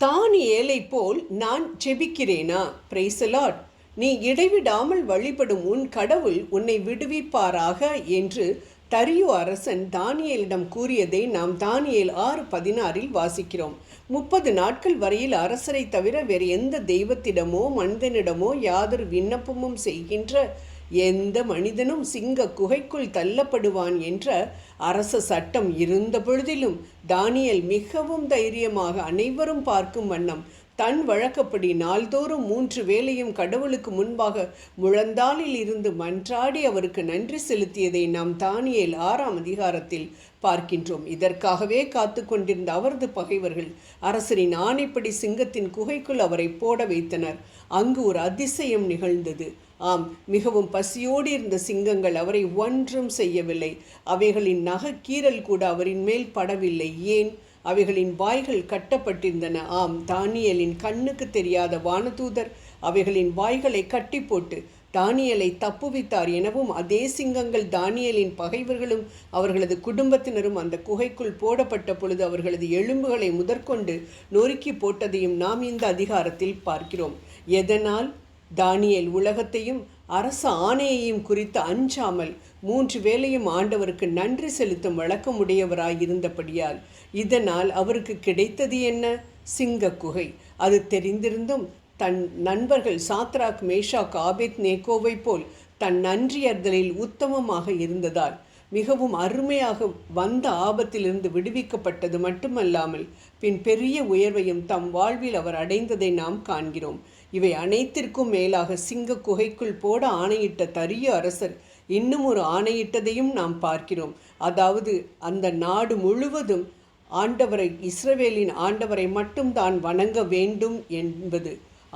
தானியேலை போல் நான் ஜெபிக்கிறேனா பிரைசலாட் நீ இடைவிடாமல் வழிபடும் உன் கடவுள் உன்னை விடுவிப்பாராக என்று தரியு அரசன் தானியலிடம் கூறியதை நாம் தானியேல் ஆறு பதினாறில் வாசிக்கிறோம். முப்பது நாட்கள் வரையில் அரசரை தவிர வேறு எந்த தெய்வத்திடமோ மனிதனிடமோ யாதொரு விண்ணப்பமும் செய்கின்ற எந்த மனிதனும் சிங்க குகைக்குள் தள்ளப்படுவான் என்ற அரச சட்டம் இருந்த பொழுதிலும் தானியல் மிகவும் தைரியமாக அனைவரும் பார்க்கும் வண்ணம் தன் வழக்கப்படி நாள்தோறும் மூன்று வேளையும் கடவுளுக்கு முன்பாக முழந்தாளில் இருந்து மன்றாடி அவருக்கு நன்றி செலுத்தியதை நாம் தானியேல் ஆறாம் அதிகாரத்தில் பார்க்கின்றோம். இதற்காகவே காத்து கொண்டிருந்த அவரது பகைவர்கள் அரசரின் ஆணைப்படி சிங்கத்தின் குகைக்குள் அவரை போட வைத்தனர். அங்கு ஒரு அதிசயம் நிகழ்ந்தது. ஆம் மிகவும் பசியோடு இருந்த சிங்கங்கள் அவரை ஒன்றும் செய்யவில்லை. அவைகளின் நகக்கீரல் கூட அவரின் மேல் படவில்லை. ஏன்? அவைகளின் வாய்கள் கட்டப்பட்டிருந்தன. ஆம் தானியலின் கண்ணுக்கு தெரியாத வானதூதர் அவைகளின் வாய்களை கட்டி போட்டு தானியலை தப்புவித்தார் எனவும் அதே சிங்கங்கள் தானியலின் பகைவர்களும் அவர்களது குடும்பத்தினரும் அந்த குகைக்குள் போடப்பட்ட பொழுது அவர்களது எலும்புகளை முதற்கொண்டு நொறுக்கி போட்டதையும் நாம் இந்த அதிகாரத்தில் பார்க்கிறோம். எதனால்? தானியல் உலகத்தையும் அரச ஆணையையும் குறித்து அஞ்சாமல் மூன்று வேளையும் ஆண்டவருக்கு நன்றி செலுத்தும் வழக்கமுடையவராயிருந்தபடியால் இதனால் அவருக்கு கிடைத்தது என்ன? சிங்க குகை. அது தெரிந்திருந்தும் தன் நண்பர்கள் சாத்ராக் மேஷாக் ஆபேத் நேகோவை போல் தன் நன்றியர்தலில் உத்தமமாக இருந்ததால் மிகவும் அருமையாக வந்த ஆபத்திலிருந்து விடுவிக்கப்பட்டது மட்டுமல்லாமல் பின் பெரிய உயர்வையும் தம் வாழ்வில் அவர் அடைந்ததை நாம் காண்கிறோம். இவை அனைத்திற்கும் மேலாக சிங்க குகைக்குள் போட ஆணையிட்ட தரிய அரசர். இன்னும் ஒரு ஆணையிட்டதையும் நாம் பார்க்கிறோம். அதாவது அந்த நாடு முழுவதும் ஆண்டவரை இஸ்ரவேலின் ஆண்டவரை மட்டும் தான் வணங்க வேண்டும் என்பது.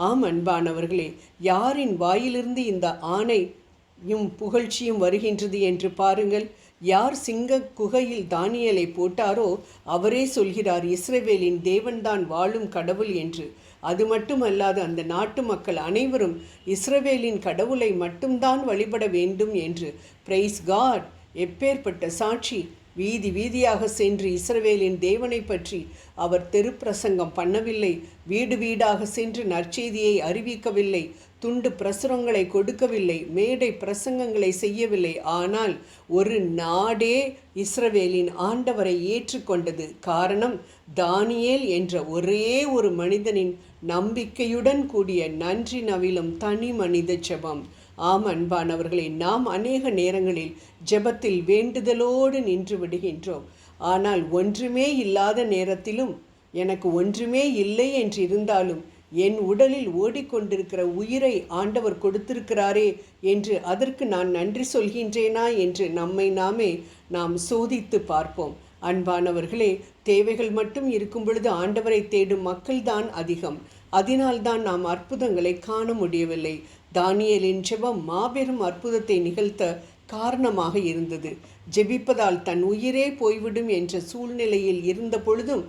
ஆம் அன்பானவர்களே யாரின் வாயிலிருந்து இந்த ஆணையும் புகழ்ச்சியும் வருகின்றது என்று பாருங்கள். யார் சிங்க குகையில் தானியலை போட்டாரோ அவரே சொல்கிறார் இஸ்ரவேலின் தேவன்தான் வாழும் கடவுள் என்று. அது மட்டுமல்லாது அந்த நாட்டு மக்கள் அனைவரும் இஸ்ரவேலின் கடவுளை மட்டும்தான் வழிபட வேண்டும் என்று பிரைஸ் காட் எப்பேற்பட்ட சாட்சி வீதி வீதியாக சென்று இஸ்ரவேலின் தேவனை பற்றி அவர் தெருப்பிரசங்கம் பண்ணவில்லை வீடு வீடாக சென்று நற்செய்தியை அறிவிக்கவில்லை துண்டு பிரசுரங்களை கொடுக்கவில்லை மேடை பிரசங்கங்களை செய்யவில்லை. ஆனால் ஒரு நாடே இஸ்ரவேலின் ஆண்டவரை ஏற்றுக்கொண்டது. காரணம் தானியேல் என்ற ஒரே ஒரு மனிதனின் நம்பிக்கையுடன் கூடிய நன்றி நவிலும் தனி மனித ஜெபம். ஆம் அன்பானவர்களே நாம் அநேக நேரங்களில் ஜெபத்தில் வேண்டுதலோடு நின்று விடுகின்றோம். ஆனால் ஒன்றுமே இல்லாத நேரத்திலும் எனக்கு ஒன்றுமே இல்லை என்று இருந்தாலும் என் உடலில் ஓடிக்கொண்டிருக்கிற உயிரை ஆண்டவர் கொடுத்திருக்கிறாரே என்று அதற்கு நான் நன்றி சொல்கின்றேனா என்று நம்மை நாமே நாம் சோதித்து பார்ப்போம். அன்பானவர்களே தேவைகள் மட்டும் இருக்கும் பொழுது ஆண்டவரை தேடும் மக்கள்தான் அதிகம். அதனால்தான் நாம் அற்புதங்களை காண முடியவில்லை. தானியலின் ஜெபம் மாபெரும் அற்புதத்தை நிகழ்த்த காரணமாக இருந்தது. ஜெபிப்பதால் தன் உயிரே போய்விடும் என்ற சூழ்நிலையில் இருந்த பொழுதும்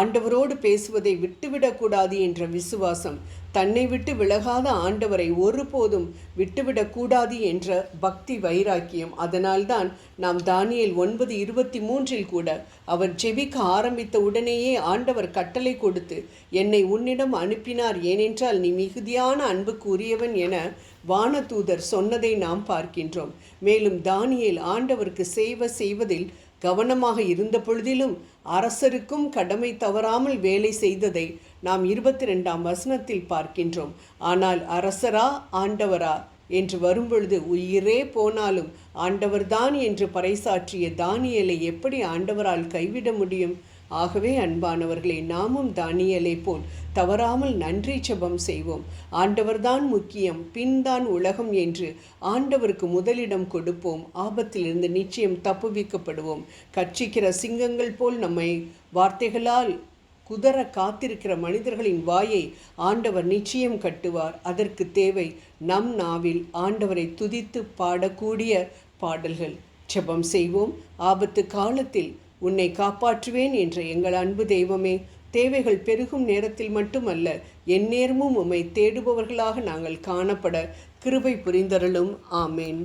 ஆண்டவரோடு பேசுவதை விட்டுவிடக்கூடாது என்ற விசுவாசம். தன்னை விட்டு விலகாத ஆண்டவரை ஒருபோதும் விட்டுவிடக்கூடாது என்ற பக்தி வைராக்கியம். அதனால்தான் நாம் தானியல் ஒன்பது இருபத்தி மூன்றில் கூட அவர் ஜெபிக்க ஆரம்பித்த உடனேயே ஆண்டவர் கட்டளை கொடுத்து என்னை உன்னிடம் அனுப்பினார். ஏனென்றால் நீ மிகுதியான அன்புக்கு உரியவன் என வானதூதர் சொன்னதை நாம் பார்க்கின்றோம். மேலும் தானியேல் ஆண்டவருக்கு சேவை செய்வதில் கவனமாக இருந்த பொழுதிலும் அரசருக்கும் கடமை தவறாமல் வேலை செய்ததை நாம் இருபத்தி ரெண்டாம் வசனத்தில் பார்க்கின்றோம். ஆனால் அரசரா ஆண்டவரா? என்று வரும்பொழுது உயிரே போனாலும் ஆண்டவர்தான் என்று பறைசாற்றிய தானியலை எப்படி ஆண்டவரால் கைவிட முடியும்? ஆகவே அன்பானவர்களை நாமும் தானியலை போல் தவறாமல் நன்றி ஜெபம் செய்வோம். ஆண்டவர்தான் முக்கியம் பின்தான் உலகம் என்று ஆண்டவருக்கு முதலிடம் கொடுப்போம். ஆபத்திலிருந்து நிச்சயம் தப்புவிக்கப்படுவோம். கட்சிக்கிற சிங்கங்கள் போல் நம்மை வார்த்தைகளால் குதற காத்திருக்கிற மனிதர்களின் வாயை ஆண்டவர் நிச்சயம் கட்டுவார். அதற்கு தேவை நம் நாவில் ஆண்டவரை துதித்து பாடக்கூடிய பாடல்கள். ஜெபம் செய்வோம். ஆபத்து காலத்தில் உன்னை காப்பாற்றுவேன் என்ற எங்கள் அன்பு தெய்வமே தேவைகள் பெருகும் நேரத்தில் மட்டுமல்ல எந்நேரமும் உம்மை தேடுபவர்களாக நாங்கள் காணப்பட கிருபை புரிந்தருளும். ஆமேன்.